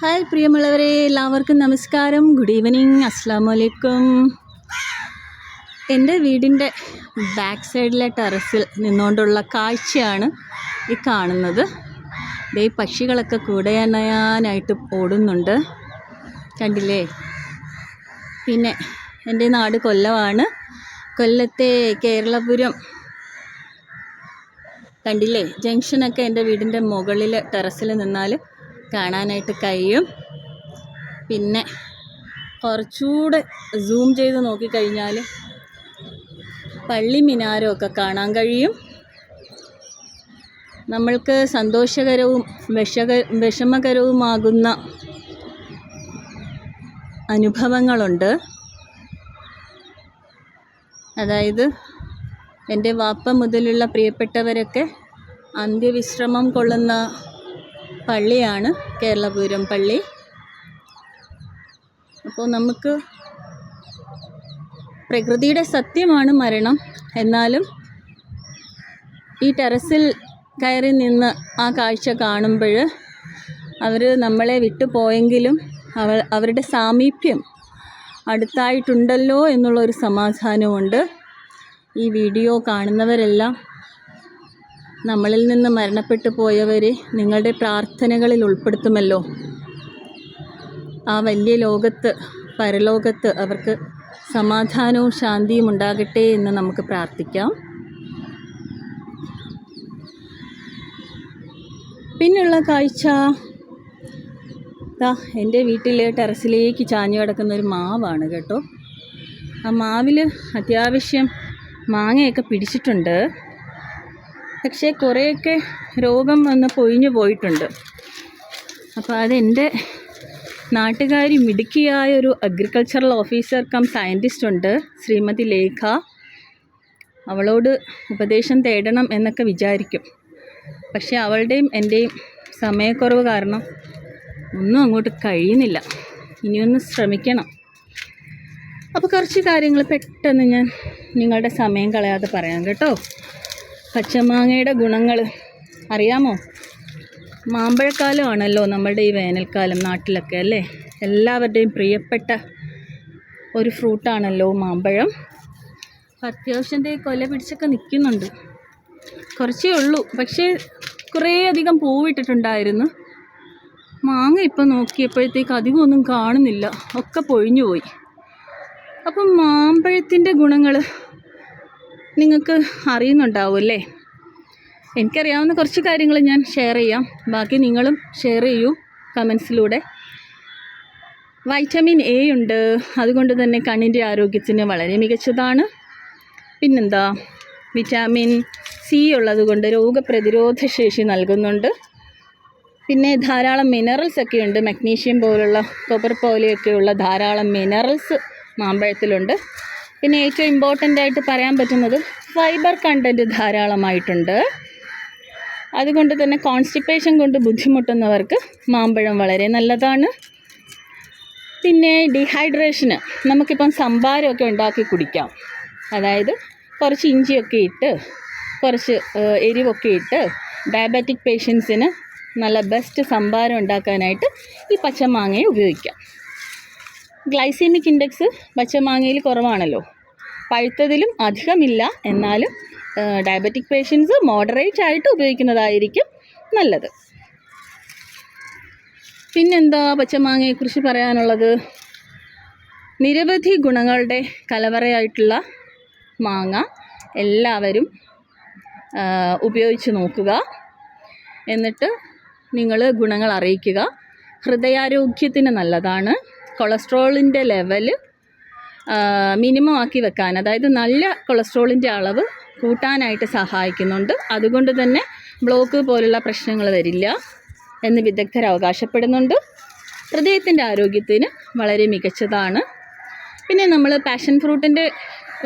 Hi പ്രിയമുള്ളവരെ എല്ലാവർക്കും നമസ്കാരം. ഗുഡ് ഈവനിങ് അസ്സാമലൈക്കും എന്റെ വീടിന്റെ ബാക്ക് സൈഡിലെ ടെറസിൽ നിന്നുകൊണ്ടുള്ള കാഴ്ചയാണ് ഈ കാണുന്നത്. ഈ പക്ഷികളൊക്കെ കൂടയണയാനായിട്ട് ഓടുന്നുണ്ട്. കണ്ടില്ലേ? പിന്നെ എന്റെ നാട് കൊല്ലമാണ്. കൊല്ലത്തെ കേരളപുരം. കണ്ടില്ലേ? ജംഗ്ഷനൊക്കെ എന്റെ വീടിന്റെ മുകളിൽ ടെറസിൽ നിന്നാൽ കാണാനായിട്ട് കഴിയും. പിന്നെ കുറച്ചുകൂടെ സൂം ചെയ്ത് നോക്കിക്കഴിഞ്ഞാൽ പള്ളി മിനാരമൊക്കെ കാണാൻ കഴിയും. നമ്മൾക്ക് സന്തോഷകരവും വിഷക വിഷമകരവുമാകുന്ന അനുഭവങ്ങളുണ്ട്. അതായത് എന്റെ വാപ്പ മുതലുള്ള പ്രിയപ്പെട്ടവരൊക്കെ അന്ത്യവിശ്രമം കൊള്ളുന്ന പള്ളിയാണ് കേരളപുരം പള്ളി. അപ്പോൾ നമുക്ക് പ്രകൃതിയുടെ സത്യമാണ് മരണം. എന്നാലും ഈ ടെറസിൽ കയറി നിന്ന് ആ കാഴ്ച കാണുമ്പോൾ അവർ നമ്മളെ വിട്ടുപോയെങ്കിലും അവ അവരുടെ സാമീപ്യം അടുത്തായിട്ടുണ്ടല്ലോ എന്നുള്ളൊരു സമാധാനമുണ്ട്. ഈ വീഡിയോ കാണുന്നവരെല്ലാം നമ്മളിൽ നിന്ന് മരണപ്പെട്ടു പോയവരെ നിങ്ങളുടെ പ്രാർത്ഥനകളിൽ ഉൾപ്പെടുത്തുമല്ലോ. ആ വലിയ ലോകത്ത് പരലോകത്ത് അവർക്ക് സമാധാനവും ശാന്തിയും ഉണ്ടാകട്ടെ എന്ന് നമുക്ക് പ്രാർത്ഥിക്കാം. പിന്നുള്ള കാഴ്ച ദാ എന്റെ വീട്ടിലെ ടെറസിലേക്ക് ചാഞ്ഞു കിടക്കുന്ന ഒരു മാവാണ് കേട്ടോ. ആ മാവിൽ അത്യാവശ്യം മാങ്ങയൊക്കെ പിടിച്ചിട്ടുണ്ട്. പക്ഷേ കുറേയൊക്കെ രോഗം വന്ന് പൊഴിഞ്ഞു പോയിട്ടുണ്ട്. അപ്പോൾ അതെന്റെ നാട്ടുകാരി മിടുക്കിയായ ഒരു അഗ്രികൾച്ചറൽ ഓഫീസർ കം സയന്റിസ്റ്റ് ഉണ്ട് ശ്രീമതി ലേഖ. അവളോട് ഉപദേശം തേടണം എന്നൊക്കെ വിചാരിക്കും. പക്ഷേ അവളുടെയും എന്റെയും സമയക്കുറവ് കാരണം ഒന്നും അങ്ങോട്ട് കഴിയുന്നില്ല. ഇനിയൊന്ന് ശ്രമിക്കണം. അപ്പോൾ കുറച്ച് കാര്യങ്ങൾ പെട്ടെന്ന് ഞാൻ നിങ്ങളുടെ സമയം കളയാതെ പറയാം കേട്ടോ. പച്ചമാങ്ങയുടെ ഗുണങ്ങൾ അറിയാമോ? മാമ്പഴക്കാലമാണല്ലോ നമ്മളുടെ ഈ വേനൽക്കാലം നാട്ടിലൊക്കെ അല്ലേ? എല്ലാവരുടെയും പ്രിയപ്പെട്ട ഒരു ഫ്രൂട്ടാണല്ലോ മാമ്പഴം. അത്യാവശ്യത്തെ കൊല പിടിച്ചൊക്കെ നിൽക്കുന്നുണ്ട് കുറച്ചേ ഉള്ളൂ. പക്ഷേ കുറേ അധികം പൂവിട്ടിട്ടുണ്ടായിരുന്നു. മാങ്ങ ഇപ്പം നോക്കിയപ്പോഴത്തേക്ക് അധികം ഒന്നും കാണുന്നില്ല. ഒക്കെ പൊഴിഞ്ഞു പോയി അപ്പം മാമ്പഴത്തിന്റെ ഗുണങ്ങൾ നിങ്ങൾക്ക് അറിയുന്നുണ്ടാവും അല്ലേ എനിക്കറിയാവുന്ന കുറച്ച് കാര്യങ്ങൾ ഞാൻ ഷെയർ ചെയ്യാം. ബാക്കി നിങ്ങളും ഷെയർ ചെയ്യൂ കമൻസിലൂടെ വൈറ്റമിൻ എ ഉണ്ട്. അതുകൊണ്ട് തന്നെ കണ്ണിന്റെ ആരോഗ്യത്തിന് വളരെ മികച്ചതാണ്. പിന്നെന്താ? വിറ്റാമിൻ സി ഉള്ളതുകൊണ്ട് രോഗപ്രതിരോധ ശേഷി നൽകുന്നുണ്ട്. പിന്നെ ധാരാളം മിനറൽസ് ഒക്കെ ഉണ്ട്. മഗ്നീഷ്യം പോലുള്ള കോപ്പർ പോലെയൊക്കെയുള്ള ധാരാളം മിനറൽസ് മാമ്പഴത്തിലുണ്ട്. പിന്നെ ഏറ്റവും ഇമ്പോർട്ടന്റ് ആയിട്ട് പറയാൻ പറ്റുന്നത് ഫൈബർ കണ്ടന്റ് ധാരാളമായിട്ടുണ്ട്. അതുകൊണ്ട് തന്നെ കോൺസ്റ്റിപ്പേഷൻ കൊണ്ട് ബുദ്ധിമുട്ടുന്നവർക്ക് മാമ്പഴം വളരെ നല്ലതാണ്. പിന്നെ ഡീഹൈഡ്രേഷന് നമുക്കിപ്പം സംഭാരമൊക്കെ ഉണ്ടാക്കി കുടിക്കാം. അതായത് കുറച്ച് ഇഞ്ചിയൊക്കെ ഇട്ട് കുറച്ച് എരിവൊക്കെ ഇട്ട് ഡയബറ്റിക് പേഷ്യൻസിന് നല്ല ബെസ്റ്റ് സംഭാരം ഉണ്ടാക്കാനായിട്ട് ഈ പച്ചമാങ്ങയെ ഉപയോഗിക്കാം. ഗ്ലൈസീമിക് ഇൻഡെക്സ് പച്ചമാങ്ങയിൽ കുറവാണല്ലോ. പഴുത്തതിലും അധികമില്ല. എന്നാലും ഡയബറ്റിക് പേഷ്യൻസ് മോഡറേറ്റ് ആയിട്ട് ഉപയോഗിക്കുന്നതായിരിക്കും നല്ലത്. പിന്നെന്താ പച്ചമാങ്ങയെക്കുറിച്ച് പറയാനുള്ളത്? നിരവധി ഗുണങ്ങളുടെ കലവറയായിട്ടുള്ള മാങ്ങ എല്ലാവരും ഉപയോഗിച്ച് നോക്കുക. എന്നിട്ട് നിങ്ങൾ ഗുണങ്ങൾ അറിയിക്കുക. ഹൃദയാരോഗ്യത്തിന് നല്ലതാണ്. കൊളസ്ട്രോളിന്റെ ലെവൽ മിനിമം ആക്കി വെക്കാൻ അതായത് നല്ല കൊളസ്ട്രോളിന്റെ അളവ് കൂട്ടാനായിട്ട് സഹായിക്കുന്നുണ്ട്. അതുകൊണ്ട് തന്നെ ബ്ലോക്ക് പോലുള്ള പ്രശ്നങ്ങൾ വരില്ല എന്ന് വിദഗ്ധർ അവകാശപ്പെടുന്നുണ്ട്. ഹൃദയത്തിന്റെ ആരോഗ്യത്തിന് വളരെ മികച്ചതാണ്. പിന്നെ നമ്മൾ പാഷൻ ഫ്രൂട്ടിന്റെ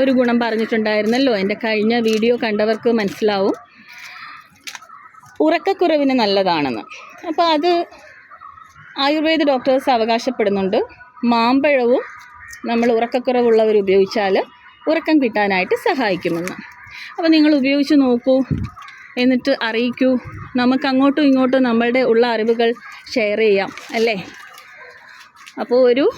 ഒരു ഗുണം പറഞ്ഞിട്ടുണ്ടായിരുന്നല്ലോ എന്റെ കഴിഞ്ഞ വീഡിയോ കണ്ടവർക്ക് മനസ്സിലാവും. ഉറക്കക്കുറവിന് നല്ലതാണെന്ന്. അപ്പോൾ അത് ആയുർവേദ ഡോക്ടേഴ്സ് അവകാശപ്പെടുന്നുണ്ട്. മാമ്പഴവും നമ്മൾ ഉറക്കക്കുറവുള്ളവർ ഉപയോഗിച്ചാൽ ഉറക്കം കിട്ടാനായിട്ട് സഹായിക്കുമെന്ന്. അപ്പോൾ നിങ്ങൾ ഉപയോഗിച്ച് നോക്കൂ എന്നിട്ട് അറിയിക്കൂ. നമുക്ക് അങ്ങോട്ടും ഇങ്ങോട്ടും നമ്മളുടെ ഉള്ള അറിവുകൾ ഷെയർ ചെയ്യാം അല്ലേ? അപ്പോൾ ഒരു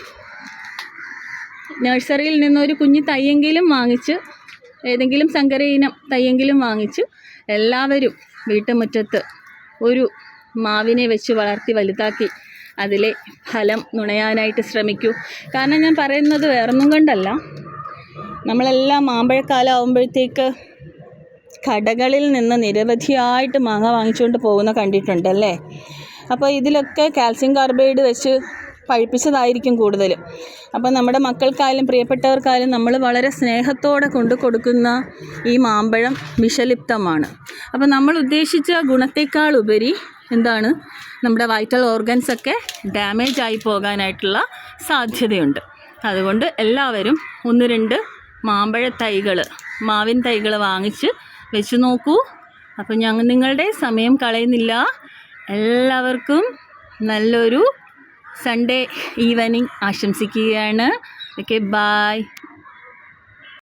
നഴ്സറിയിൽ നിന്നൊരു കുഞ്ഞു തയ്യെങ്കിലും വാങ്ങിച്ച് ഏതെങ്കിലും സങ്കര ഇനം തയ്യെങ്കിലും വാങ്ങിച്ച് എല്ലാവരും വീട്ടുമുറ്റത്ത് ഒരു മാവിനെ വെച്ച് വളർത്തി വലുതാക്കി അതിലെ ഫലം നുണയാനായിട്ട് ശ്രമിക്കൂ. കാരണം ഞാൻ പറയുന്നത് വേറൊന്നും കൊണ്ടല്ല. നമ്മളെല്ലാം മാമ്പഴക്കാലം ആകുമ്പോഴത്തേക്ക് കടകളിൽ നിന്ന് നിരവധിയായിട്ട് മാങ്ങ വാങ്ങിച്ചുകൊണ്ട് പോകുന്ന കണ്ടിട്ടുണ്ടല്ലേ അപ്പോൾ ഇതിലൊക്കെ കാൽസ്യം കാർബൈഡ് വെച്ച് പഴിപ്പിച്ചതായിരിക്കും കൂടുതലും അപ്പോൾ നമ്മുടെ മക്കൾക്കായാലും പ്രിയപ്പെട്ടവർക്കായാലും നമ്മൾ വളരെ സ്നേഹത്തോടെ കൊണ്ടു കൊടുക്കുന്ന ഈ മാമ്പഴം വിഷലിപ്തമാണ്. അപ്പോൾ നമ്മൾ ഉദ്ദേശിച്ച ഗുണത്തേക്കാൾ ഉപരി എന്താണ്? നമ്മുടെ വൈറ്റൽ ഓർഗൻസ് ഒക്കെ ഡാമേജ് ആയി പോകാനായിട്ടുള്ള സാധ്യതയുണ്ട്. അതുകൊണ്ട് എല്ലാവരും ഒന്ന് രണ്ട് മാമ്പഴ തൈകൾ മാവിൻ തൈകൾ വാങ്ങിച്ച് വെച്ച് നോക്കൂ. അപ്പോൾ ഞങ്ങൾ നിങ്ങളുടെ സമയം കളയുന്നില്ല. എല്ലാവർക്കും നല്ലൊരു സൺഡേ ഈവനിങ് ആശംസിക്കുകയാണ്. Okay bye